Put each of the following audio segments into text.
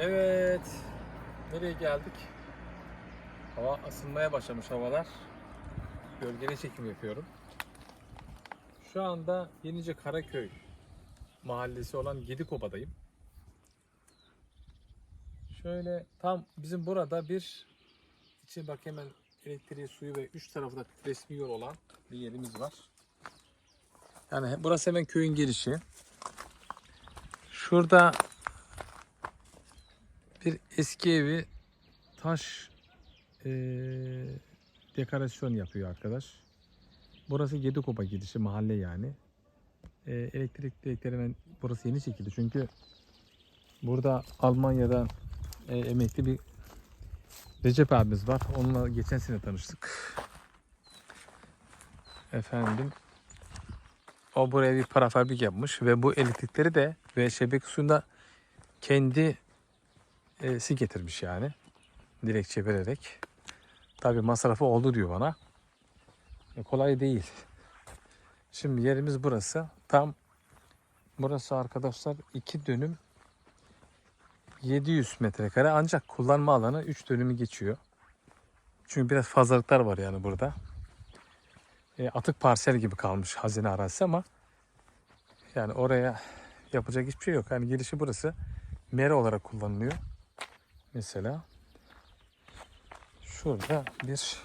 Evet. Nereye geldik? Hava ısınmaya başlamış havalar. Gölgeli çekim yapıyorum. Şu anda Yenice Karaköy mahallesi olan Gedikoba'dayım. Şöyle tam bizim burada bir içi bak hemen elektriği, suyu ve üç tarafı da resmi yol olan bir yerimiz var. Yani burası hemen köyün girişi. Şurada bir eski evi taş eee, dekorasyon yapıyor arkadaş. Burası Gedikopa girişi mahalle yani. Eee, elektrik direkleri hemen burası yeni çekildi çünkü burada Almanya'dan eee, emekli bir Recep abimiz var. Onunla geçen sene tanıştık. Efendim o buraya bir parafabrik yapmış ve bu elektrikleri de ve şebeke suyunda kendi e, si getirmiş yani. Dilekçe vererek. Tabi masrafı oldu diyor bana. E, kolay değil. Şimdi yerimiz burası. Tam burası arkadaşlar iki dönüm 700 metrekare ancak kullanma alanı 3 dönümü geçiyor. Çünkü biraz fazlalıklar var yani burada. E, atık parsel gibi kalmış hazine arazisi ama yani oraya yapacak hiçbir şey yok. Yani girişi burası. Mera olarak kullanılıyor. Mesela şurada bir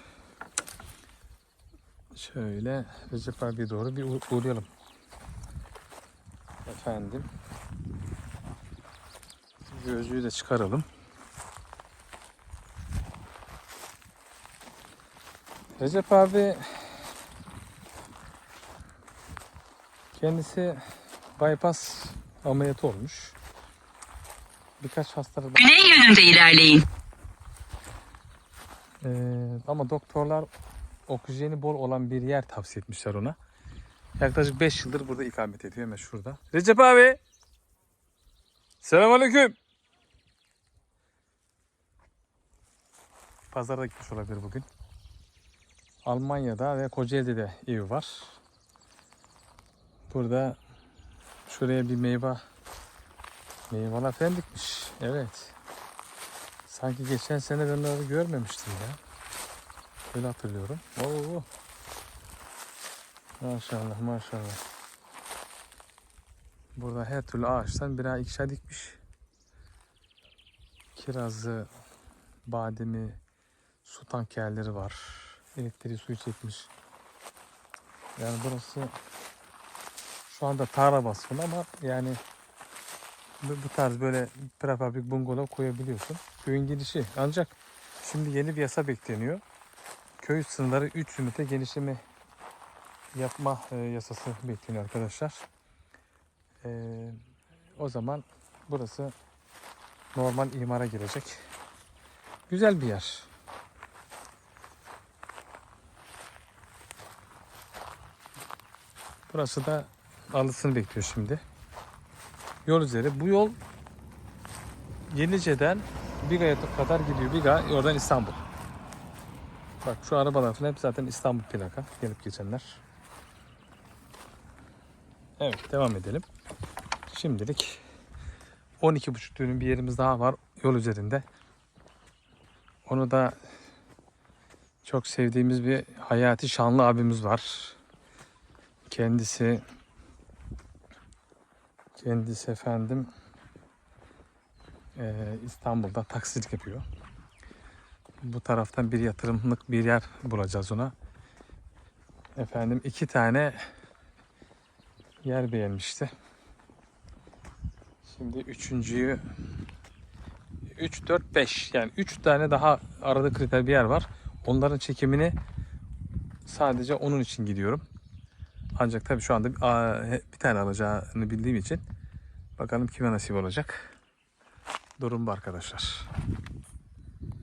şöyle Recep abiye doğru bir uğ- uğrayalım. Efendim. Gözlüğü de çıkaralım. Recep abi kendisi bypass ameliyatı olmuş. Birkaç hastalığı Güney yönünde ilerleyin. Ee, ama doktorlar oksijeni bol olan bir yer tavsiye etmişler ona. Yaklaşık 5 yıldır burada ikamet ediyor hemen şurada. Recep abi. Selamünaleyküm. Pazara gitmiş olabilir bugün. Almanya'da ve Kocaeli'de de evi var. Burada şuraya bir meyve meyveler falan dikmiş. Evet. Sanki geçen sene ben onları görmemiştim ya. Öyle hatırlıyorum. Oo. Maşallah maşallah. Burada her türlü ağaçtan birer ikişer dikmiş. Kirazı, bademi, su tankerleri var. Elektriği suyu çekmiş. Yani burası şu anda tarla baskını ama yani bu, tarz böyle prefabrik bungalov koyabiliyorsun. Köyün girişi. Ancak şimdi yeni bir yasa bekleniyor. Köy sınırları 3 ünite genişleme yapma e, yasası bekleniyor arkadaşlar. E, o zaman burası normal imara girecek. Güzel bir yer. Burası da alısını bekliyor şimdi. Yol üzeri. Bu yol Yenice'den Biga'ya kadar gidiyor. Biga oradan İstanbul. Bak şu arabalar falan hep zaten İstanbul plaka. Gelip geçenler. Evet devam edelim. Şimdilik 12,5 dönüm bir yerimiz daha var yol üzerinde. Onu da çok sevdiğimiz bir Hayati Şanlı abimiz var. Kendisi kendisi efendim eee, İstanbul'da taksicilik yapıyor. Bu taraftan bir yatırımlık bir yer bulacağız ona. Efendim iki tane yer beğenmişti. Şimdi üçüncüyü 3, 4, 5 yani 3 tane daha arada kriter bir yer var. Onların çekimini sadece onun için gidiyorum. Ancak tabii şu anda bir tane alacağını bildiğim için bakalım kime nasip olacak. Durum bu arkadaşlar.